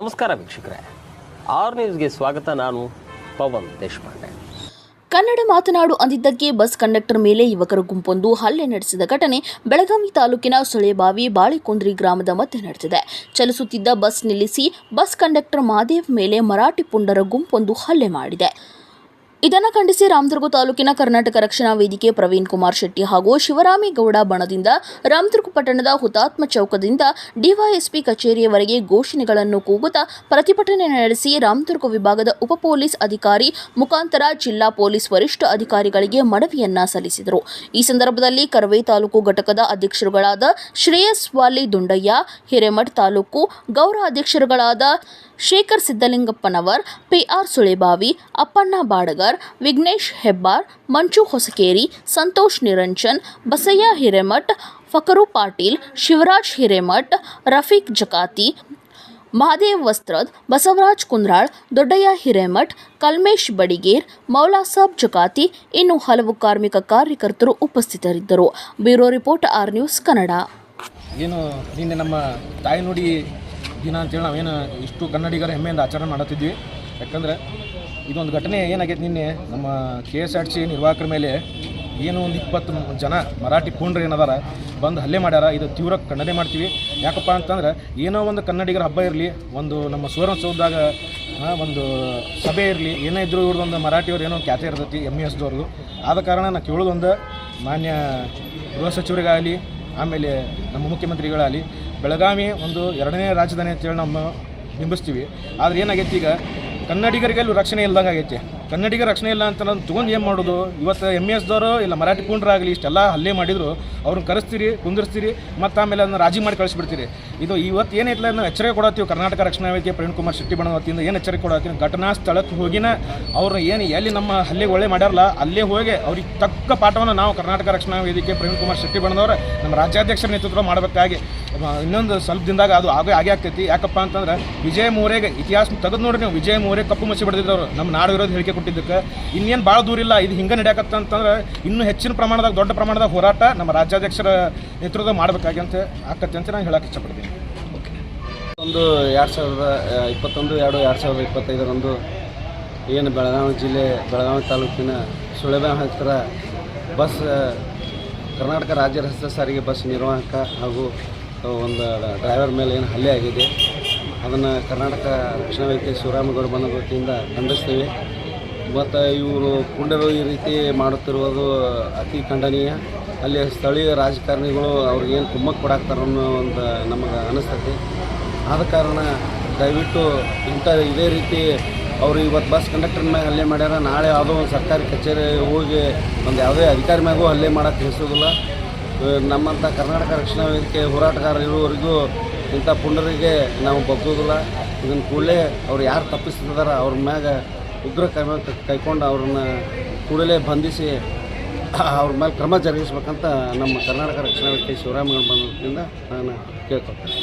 ನಮಸ್ಕಾರ ವೀಕ್ಷಕರೇ. ಆರ್ ನ್ಯೂಸ್ಗೆ ಸ್ವಾಗತ ನಾನು ಪವನ್ ದೇಶಪಾಂಡೆ. ಕನ್ನಡ ಮಾತನಾಡು ಅಂದಿದ್ದಕ್ಕೆ ಬಸ್ ಕಂಡಕ್ಟರ್ ಮೇಲೆ ಯುವಕರ ಗುಂಪೊಂದು ಹಲ್ಲೆ ನಡೆಸಿದ ಘಟನೆ ಬೆಳಗಾವಿ ತಾಲೂಕಿನ ಸೊಳೆಬಾವಿ ಬಾಳೆಕುಂದ್ರಿ ಗ್ರಾಮದ ಮಧ್ಯೆ ನಡೆದಿದೆ. ಚಲಿಸುತ್ತಿದ್ದ ಬಸ್ ನಿಲ್ಲಿಸಿ ಬಸ್ ಕಂಡಕ್ಟರ್ ಮಾದೇವ್ ಮೇಲೆ ಮರಾಠಿ ಪುಂಡರ ಗುಂಪೊಂದು ಹಲ್ಲೆ ಮಾಡಿದೆ. ಇದನ್ನು ಖಂಡಿಸಿ ರಾಮದುರ್ಗ ತಾಲೂಕಿನ ಕರ್ನಾಟಕ ರಕ್ಷಣಾ ವೇದಿಕೆ ಪ್ರವೀಣ್ ಕುಮಾರ್ ಶೆಟ್ಟಿ ಹಾಗೂ ಶಿವರಾಮೇಗೌಡ ಬಣದಿಂದ ರಾಮದುರ್ಗ ಪಟ್ಟಣದ ಹುತಾತ್ಮ ಚೌಕದಿಂದ ಡಿವೈಎಸ್ಪಿ ಕಚೇರಿಯವರೆಗೆ ಘೋಷಣೆಗಳನ್ನು ಕೂಗುತ್ತಾ ಪ್ರತಿಭಟನೆ ನಡೆಸಿ ರಾಮದುರ್ಗ ವಿಭಾಗದ ಉಪ ಪೊಲೀಸ್ ಅಧಿಕಾರಿ ಮುಖಾಂತರ ಜಿಲ್ಲಾ ಪೊಲೀಸ್ ವರಿಷ್ಠ ಅಧಿಕಾರಿಗಳಿಗೆ ಮನವಿಯನ್ನ ಸಲ್ಲಿಸಿದರು. ಈ ಸಂದರ್ಭದಲ್ಲಿ ಕರವೇ ತಾಲೂಕು ಘಟಕದ ಅಧ್ಯಕ್ಷರುಗಳಾದ ಶ್ರೇಯಸ್ ವಾಲಿ ದುಂಡಯ್ಯ, ಹಿರೇಮಠ್ ತಾಲೂಕು ಗೌರವ ಅಧ್ಯಕ್ಷರುಗಳಾದ ಶೇಖರ್ ಸಿದ್ದಲಿಂಗಪ್ಪನವರ್, ಪಿಆರ್ ಸುಳೆಬಾವಿ, ಅಪ್ಪಣ್ಣ ಬಾಡಗರ್, ವಿಘ್ನೇಶ್ ಹೆಬ್ಬಾರ್, ಮಂಚು ಹೊಸಕೇರಿ, ಸಂತೋಷ್ ನಿರಂಜನ್, ಬಸಯ್ಯ ಹಿರೇಮಠ್, ಫಕರು ಪಾಟೀಲ್, ಶಿವರಾಜ್ ಹಿರೇಮಠ್, ರಫೀಕ್ ಜಕಾತಿ, ಮಹಾದೇವ್ ವಸ್ತ್ರದ್, ಬಸವರಾಜ್ ಕುಂದ್ರಾಳ್, ದೊಡ್ಡಯ್ಯ ಹಿರೇಮಠ್, ಕಲ್ಮೇಶ್ ಬಡಿಗೇರ್, ಮೌಲಾಸಾಬ್ ಜಕಾತಿ, ಇನ್ನು ಹಲವು ಕಾರ್ಮಿಕ ಕಾರ್ಯಕರ್ತರು ಉಪಸ್ಥಿತರಿದ್ದರು. Bureau report R news Kannada. ಏನು ನಿನ್ನೆ ನಮ್ಮ ತಾಯ್ನುಡಿ ದಿನ ಅಂತೇಳಿ ನಾವೇನು ಇಷ್ಟು ಕನ್ನಡಿಗರ ಹೆಮ್ಮೆಯಿಂದ ಆಚರಣೆ ಮಾಡತ್ತಿದ್ವಿ. ಯಾಕಂದ್ರೆ ಇದೊಂದು ಘಟನೆ ಏನಾಗೈತೆ ನಿನ್ನೆ, ನಮ್ಮ ಕೆ ಎಸ್ ಆರ್ ಸಿ ನಿರ್ವಾಹಕರ ಮೇಲೆ ಏನು ಒಂದು ಇಪ್ಪತ್ತು ಜನ ಮರಾಠಿ ಪೂಂಡ್ರು ಏನದಾರ ಬಂದು ಹಲ್ಲೆ ಮಾಡ್ಯಾರ, ಇದು ತೀವ್ರ ಖಂಡನೆ ಮಾಡ್ತೀವಿ. ಯಾಕಪ್ಪ ಅಂತಂದ್ರೆ ಏನೋ ಒಂದು ಕನ್ನಡಿಗರ ಹಬ್ಬ ಇರಲಿ, ಒಂದು ನಮ್ಮ ಸುವರ್ಣೋತ್ಸವದಾಗ ಒಂದು ಸಭೆ ಇರಲಿ, ಏನೇ ಇದ್ರೂ ಇವ್ರದ್ದೊಂದು ಮರಾಠಿಯವ್ರು ಏನೋ ಖ್ಯಾತೆ ಇರ್ತೈತಿ ಎಂ ಎಸ್ದವ್ರದ್ದು ಆದ ಕಾರಣ ನಾ ಕೇಳೋದೊಂದು ಮಾನ್ಯ ಗೃಹ ಸಚಿವರಿಗಾಗಲಿ ಆಮೇಲೆ ನಮ್ಮ ಮುಖ್ಯಮಂತ್ರಿಗಳಾಗಲಿ, ಬೆಳಗಾವಿ ಒಂದು ಎರಡನೇ ರಾಜಧಾನಿ ಅಂತೇಳಿ ನಮ್ಮ ಬಿಂಬಿಸ್ತೀವಿ ಆದರೆ ಏನಾಗೈತಿ ಈಗ? ಕನ್ನಡಿಗರಿಗೆಲ್ಲ ರಕ್ಷಣೆ ಇಲ್ದಂಗೆ ಆಗೈತಿ ಕನ್ನಡಿಗರ ರಕ್ಷಣೆ ಇಲ್ಲ ಅಂತ ನಾನು ತೊಗೊಂಡು ಏನು ಮಾಡೋದು? ಇವತ್ತು ಎಂ ದವರು, ಇಲ್ಲ ಮರಾಠಿ ಪುಂಡ್ರಾಗಲಿ, ಇಷ್ಟೆಲ್ಲ ಹಲ್ಲೆ ಮಾಡಿದ್ರು. ಅವ್ರನ್ನ ಕರೆಸ್ತೀರಿ, ಕುಂದಿರ್ಸ್ತೀರಿ, ಮತ್ತು ಆಮೇಲೆ ಅದನ್ನ ರಾಜಿ ಮಾಡಿ ಕಳಿಸ್ಬಿಡ್ತೀರಿ. ಇದು ಇವತ್ತು ಏನೈತಲ್ಲ ನಾವು ಎಚ್ಚರಿಕೆ ಕೊಡತ್ತೀವಿ ಕರ್ನಾಟಕ ರಕ್ಷಣಾ ವೇದಿಕೆ ಪ್ರವೀಣ್ ಕುಮಾರ್ ಶೆಟ್ಟಿ ಬಣ್ಣ ವತಿಯಿಂದ ಏನು ಎಚ್ಚರಿಕೆ ಕೊಡತ್ತೀವಿ ಘಟನಾ ಸ್ಥಳಕ್ಕೆ ಹೋಗಿನ ಅವ್ರನ್ನ ಏನು ಎಲ್ಲಿ ನಮ್ಮ ಹಲ್ಲೆ ಒಳ್ಳೆ ಮಾಡ್ಯಾರಲ್ಲ, ಅಲ್ಲೇ ಹೋಗಿ ಅವ್ರಿಗೆ ತಕ್ಕ ಪಾಠವನ್ನು ನಾವು ಕರ್ನಾಟಕ ರಕ್ಷಣಾ ವೇದಿಕೆ ಪ್ರವೀಣ್ ಕುಮಾರ್ ಶೆಟ್ಟಿ ಬಣ್ಣದವರು ನಮ್ಮ ರಾಜ್ಯಾಧ್ಯಕ್ಷರ ನೇತೃತ್ವ ಮಾಡಬೇಕಾಗಿ. ಇನ್ನೊಂದು ಸ್ವಲ್ಪ ದಿನದಾಗ ಅದು ಆಗೇ ಆಗೇ ಆಗ್ತೈತಿ. ಯಾಕಪ್ಪ ಅಂತಂದ್ರೆ ವಿಜಯ ಮೋರೆಗೆ ಇತಿಹಾಸ ತೆಗೆದು ನೋಡ್ರಿ ನೀವು. ವಿಜಯ ಮೋರೆ ಕಪ್ಪು ಮುಚ್ಚಿ ಬಿಡ್ತಿದ್ದವ್ರು ನಮ್ಮ ನಾಡು ವಿರೋಧ ಹೇಳಿಕೆ ಕೊಟ್ಟಿದ್ದಕ್ಕೆ. ಇನ್ನೇನು ಭಾಳ ದೂರ ಇಲ್ಲ. ಇದು ಹಿಂಗೆ ನಡೆಯಕತ್ತ ಅಂತಂದ್ರೆ ಇನ್ನೂ ಹೆಚ್ಚಿನ ಪ್ರಮಾಣದಾಗ, ದೊಡ್ಡ ಪ್ರಮಾಣದಾಗ ಹೋರಾಟ ನಮ್ಮ ರಾಜ್ಯಾಧ್ಯಕ್ಷರ ನೇತೃತ್ವ ಮಾಡಬೇಕಾಗಿ ಅಂತ ಆಕತ್ತೆ ಅಂತ ನಾನು ಹೇಳಕ್ಕೆ ಇಷ್ಟಪಡ್ತೀನಿ. ಒಂದು ಎರಡು ಸಾವಿರದ ಇಪ್ಪತ್ತೊಂದು, ಎರಡು ಎರಡು ಸಾವಿರದ ಇಪ್ಪತ್ತೈದರಂದು ಏನು ಬೆಳಗಾವಿ ಜಿಲ್ಲೆ, ಬೆಳಗಾವಿ ತಾಲೂಕಿನ ಸುಳೆಬ ಹತ್ತಿರ ಬಸ್ ಕರ್ನಾಟಕ ರಾಜ್ಯ ರಸ್ತೆ ಸಾರಿಗೆ ಬಸ್ ನಿರ್ವಾಹಕ ಹಾಗೂ ಒಂದು ಡ್ರೈವರ್ ಮೇಲೆ ಏನು ಹಲ್ಲೆ ಆಗಿದೆ, ಅದನ್ನು ಕರ್ನಾಟಕ ರಕ್ಷಣಾ ವೇದಿಕೆ ಶಿವರಾಮಗೌಡ ಬಂದ ವತಿಯಿಂದ ಖಂಡಿಸ್ತೀವಿ. ಮತ್ತು ಇವರು ಪುಂಡರು ಈ ರೀತಿ ಮಾಡುತ್ತಿರುವುದು ಅತಿ ಖಂಡನೀಯ. ಅಲ್ಲಿ ಸ್ಥಳೀಯ ರಾಜಕಾರಣಿಗಳು ಅವ್ರಿಗೇನು ಕುಮ್ಮಕ್ಕೆ ಕೊಡಾಕ್ತಾರ ಅನ್ನೋ ಒಂದು ನಮಗೆ ಅನಿಸ್ತತಿ. ಆದ ಕಾರಣ ದಯವಿಟ್ಟು ಇಂಥ ಇದೇ ರೀತಿ ಅವರು ಇವತ್ತು ಬಸ್ ಕಂಡಕ್ಟರ್ ಮ್ಯಾಗ ಹಲ್ಲೆ ಮಾಡ್ಯಾರ, ನಾಳೆ ಯಾವುದೋ ಒಂದು ಸರ್ಕಾರಿ ಕಚೇರಿ ಹೋಗಿ ಒಂದು ಯಾವುದೇ ಅಧಿಕಾರಿ ಮ್ಯಾಗೂ ಹಲ್ಲೆ ಮಾಡೋಕ್ಕೆ ತಿಳಿಸೋದಿಲ್ಲ. ನಮ್ಮಂಥ ಕರ್ನಾಟಕ ರಕ್ಷಣಾ ವೇದಿಕೆ ಹೋರಾಟಗಾರ ಇರುವವರೆಗೂ ಇಂಥ ಪುಂಡರಿಗೆ ನಾವು ಬಗ್ಗೋದಿಲ್ಲ ಇದನ್ನು ಕೂಡಲೇ ಅವ್ರು ಯಾರು ತಪ್ಪಿಸ್ತಿದಾರ ಅವ್ರ ಮ್ಯಾಗ ಉಗ್ರ ಕ್ರಮ ಕೈಕೊಂಡು ಅವ್ರನ್ನ ಕೂಡಲೇ ಬಂಧಿಸಿ ಅವ್ರ ಮೇಲೆ ಕ್ರಮ ಜರುಗಿಸ್ಬೇಕಂತ ನಮ್ಮ ಕರ್ನಾಟಕ ರಕ್ಷಣಾ ವೇದಿಕೆ ಶಿವರಾಮಗೌಡ ಬಂದಿಂದ ನಾನು ಕೇಳ್ಕೊಳ್ತೇನೆ.